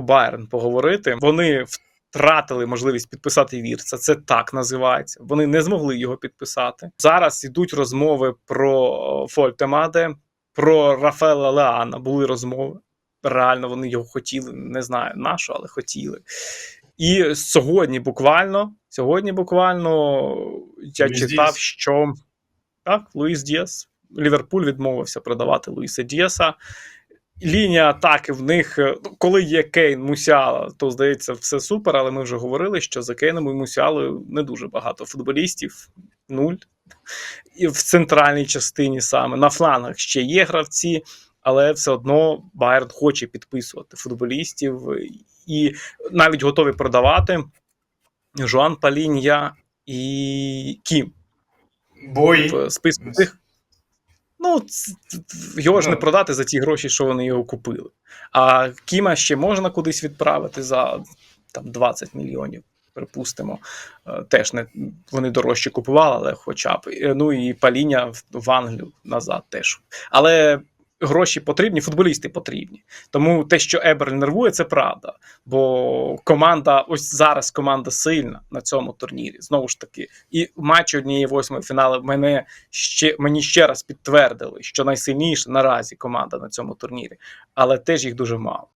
про Байерн поговорити. Вони втратили можливість підписати Вірца. Це так називається. Вони не змогли його підписати. Зараз йдуть розмови про Фольтемаде, про Рафаела Леана. Були розмови. Реально вони його хотіли. Не знаю на що, але хотіли. І сьогодні буквально, сьогодні буквально я Луїс читав, Діас. що так, Луїс Діас. Ліверпуль відмовився продавати Луїса Діаса. Лінія атаки в них, е, ну, коли є Кейн Мусіала, то здається, все супер, але ми вже говорили, що за Кейном і Мусіалою не дуже багато футболістів, нуль. І в центральній частині саме. На флангах ще є гравці, але все одно Байерн хоче підписувати футболістів і навіть готові продавати Жуан Палінья і Кім Бої. в списку тих. Ну, його ж не Ну. продати за ті гроші, що вони його купили. А Кіма ще можна кудись відправити за там 20 мільйонів, припустимо. Е, Теж не вони дорожче купували, але хоча б. Е, Ну і паління в- в Англію назад теж. Але гроші потрібні, футболісти потрібні. Тому те, що Еберль нервує, це правда. Бо команда, ось зараз команда сильна на цьому турнірі. Знову ж таки, і в матчі однієї восьмої фіналу мене ще мені ще раз підтвердили, що найсильніша наразі команда на цьому турнірі, але теж їх дуже мало.